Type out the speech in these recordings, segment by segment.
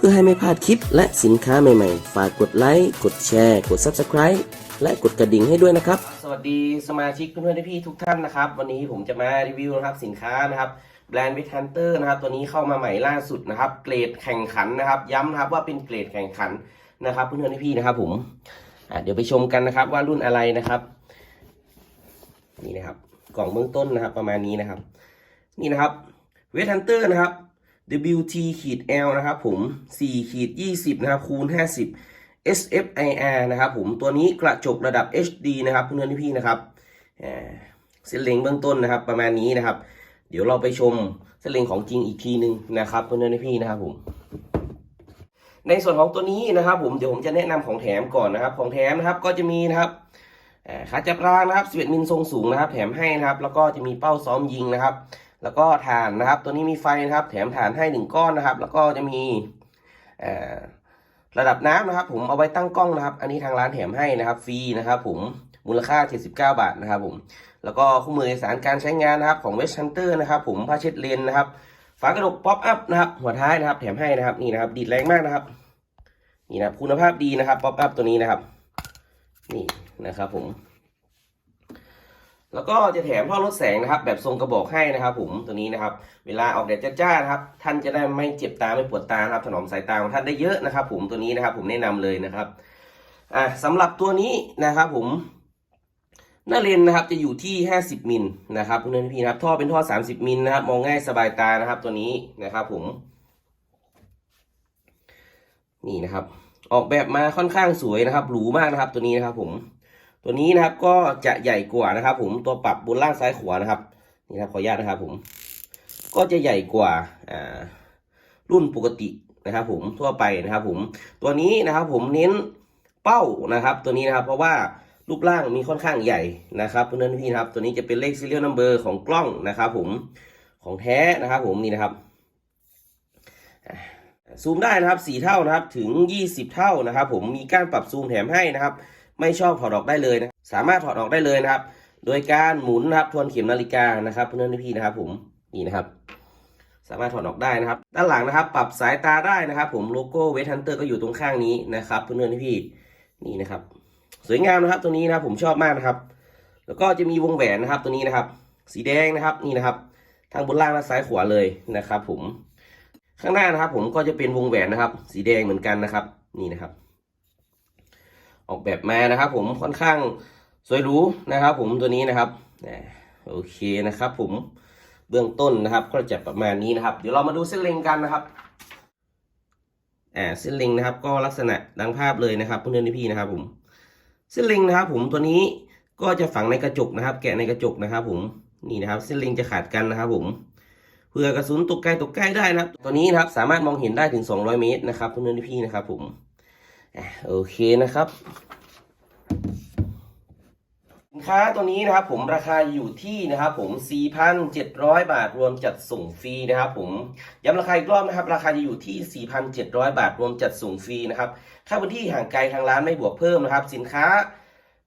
พื่อให้ไม่พลาดคลิปและสินค้าใหม่ๆ ฝากกดไลค์ กดแชร์ กด Subscribe และกดกระดิ่งให้ด้วยนะครับ สวัสดีสมาชิกเพื่อนๆพี่ทุกท่านนะครับ วันนี้ผมจะมารีวิวนะครับสินค้านะครับแบรนด์วิทันเตอร์นะครับตัวนี้เข้ามาใหม่ล่าสุดนะครับ เกรดแข่งขันนะครับ ย้ำนะครับว่าเป็นเกรดแข่งขันนะครับ เพื่อนๆพี่นะครับ ผมเดี๋ยวไปชมกันนะครับ ว่ารุ่นอะไรนะครับนี่นะครับ กล่องเบื้องต้นนะครับ ประมาณนี้นะครับ นี่นะครับเวทันเตอร์นะครับ WT ขีด L นะครับผม4ขีด20 นะครับ คูณ 50 SFIR นะครับผม ตัวนี้กระจกระดับ HD นะครับเพื่อนๆพี่ๆนะครับเส้นเล็งเบื้องต้นนะครับ ประมาณนี้นะครับ เดี๋ยวเราไปชมเส้นเล็งของจริงอีกทีหนึ่งนะครับเพื่อนๆพี่ๆนะครับผมในส่วนของตัวนี้นะครับ ผมเดี๋ยวผมจะแนะนำของแถมก่อนนะครับ ของแถมนะครับก็จะมีนะครับอ่าขาจับรางนะครับ11มิลทรงสูงนะครับ แถมให้นะครับ แล้วก็จะมีเป้าซ้อมยิงนะครับ แล้วก็ฐานนะครับ ตัวนี้มีไฟนะครับ แถมฐานให้หนึ่งก้อนนะครับ แล้วก็จะมีระดับน้ำนะครับ ผมเอาไว้ตั้งกล้องนะครับ อันนี้ทางร้านแถมให้นะครับฟรีนะครับผมมูลค่า 79 บาทนะครับผม แล้วก็คู่มือเอกสารการใช้งานนะครับของ West Hunter นะครับ ผมผ้าเช็ดเลนนะครับ ฝากระดกป๊อปอัพนะครับ หัวท้ายนะครับ แถมให้นะครับ นี่นะครับ ดีดแรงมากนะครับ นี่นะครับ คุณภาพดีนะครับป๊อปอัพตัวนี้นะครับ นี่นะครับผม แล้วก็จะแถมท่อลดแสงนะครับ แบบทรงกระบอกให้นะครับ ผมตัวนี้นะครับ เวลาออกแดดจ้าๆนะครับ ท่านจะได้ไม่เจ็บตาไม่ปวดตาครับถนอมสายตาของท่านได้เยอะนะครับ ผมตัวนี้นะครับ ผมแนะนำเลยนะครับอ่าสำหรับตัวนี้นะครับ ผมหน้าเลนนะครับจะอยู่ที่ 50 มิลนะครับเพื่อนพี่นะครับ ท่อเป็นท่อ 30 มิลนะครับ มองง่ายสบายตานะครับ ตัวนี้นะครับ ผม นี่นะครับ ออกแบบมาค่อนข้างสวยนะครับหรูมากนะครับ ตัวนี้นะครับ ผม ตัวนี้นะครับก็จะใหญ่กว่านะครับ ผมตัวปรับบนล่างซ้ายขวานะครับนี่ครับขออนุญาตนะครับ ผมก็จะใหญ่กว่าอ่ารุ่นปกตินะครับ ผมทั่วไปนะครับ ผมตัวนี้นะครับ ผมเน้นเป้านะครับ ตัวนี้นะครับ เพราะว่ารูปร่างมีค่อนข้างใหญ่นะครับเพื่อนๆพี่นะครับตัวนี้จะเป็นเลข serial number ของกล้องนะครับ ผมของแท้นะครับ ผมนี่นะครับซูมได้นะครับ 4 เท่านะครับถึง 20 เท่านะครับ ผมมีการปรับซูมแถมให้นะครับ ไม่ชอบถอดออกได้เลยนะสามารถถอดออกได้เลยนะครับ โดยการหมุนนะครับทวนเข็มนาฬิกานะครับเพื่อนๆพี่นะครับ ผมนี่นะครับ สามารถถอดออกได้นะครับ ด้านหลังนะครับ ปรับสายตาได้นะครับ ผมโลโก้เวทันเตอร์ก็อยู่ตรงข้างนี้นะครับ เพื่อนๆพี่นี่นะครับ สวยงามนะครับตัวนี้นะครับผมชอบมากนะครับ แล้วก็จะมีวงแหวนนะครับตัวนี้นะครับ สีแดงนะครับนี่นะครับ ทางบนล่างและซ้ายขวาเลยนะครับ ผมข้างหน้านะครับ ผมก็จะเป็นวงแหวนนะครับ สีแดงเหมือนกันนะครับ นี่นะครับ ออกแบบมานะครับ ผมค่อนข้างสวยหรูนะครับ ผมตัวนี้นะครับอ่าโอเคนะครับ ผมเบื้องต้นนะครับ ก็จะประมาณนี้นะครับ เดี๋ยวเรามาดูเส้นเล็งกันนะครับอ่าเส้นเล็งนะครับ ก็ลักษณะดังภาพเลยนะครับเพื่อนๆพี่นะครับ ผมเส้นเล็งนะครับ ผมตัวนี้ก็จะฝังในกระจกนะครับ แกะในกระจกนะครับ ผมนี่นะครับ เส้นเล็งจะขาดกันนะครับ ผมเผื่อกระสุนตกไกลตกใกล้ได้นะครับ ตัวนี้นะครับสามารถมองเห็นได้ถึง 200 เมตรนะครับเพื่อนๆพี่นะครับ ผม โอเคนะครับสินค้าตัวนี้นะครับผมราคาอยู่ที่นะครับผม 4,700 บาทรวมจัดส่งฟรีนะครับผมย้ำราคาอีกรอบนะครับ ราคาจะอยู่ที่ 4,700 บาทรวมจัดส่งฟรีนะครับค่าพื้นที่ห่างไกลทางร้านไม่บวกเพิ่มนะครับ สินค้า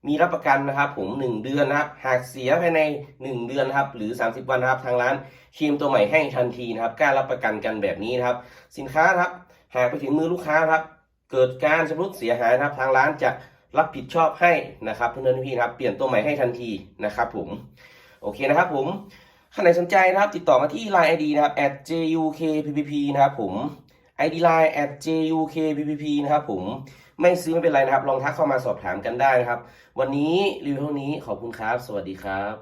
มีรับประกันนะครับผม 1 เดือนนะครับ หากเสียภายใน 1 เดือนนะครับ หรือ 30 วันนะครับ ทางร้านเคลมตัวใหม่ให้ทันทีนะครับกล้ารับประกันกันแบบนี้นะครับ สินค้าครับหากไปถึงมือลูกค้าครับ เกิดการชำรุดเสียหายนะครับ ทางร้านจะรับผิดชอบให้นะครับเพื่อนๆพี่นะครับเปลี่ยนตัวใหม่ให้ทันทีนะครับผมโอเคนะครับผมท่านไหนสนใจนะครับติดต่อมาที่ Line ID นะครับ @jukppp นะครับผม ID Line @jukppp นะครับผมไม่ซื้อไม่เป็นไรนะครับ ลองทักเข้ามาสอบถามกันได้นะครับ วันนี้รีวิวเท่านี้ขอบคุณครับ สวัสดีครับ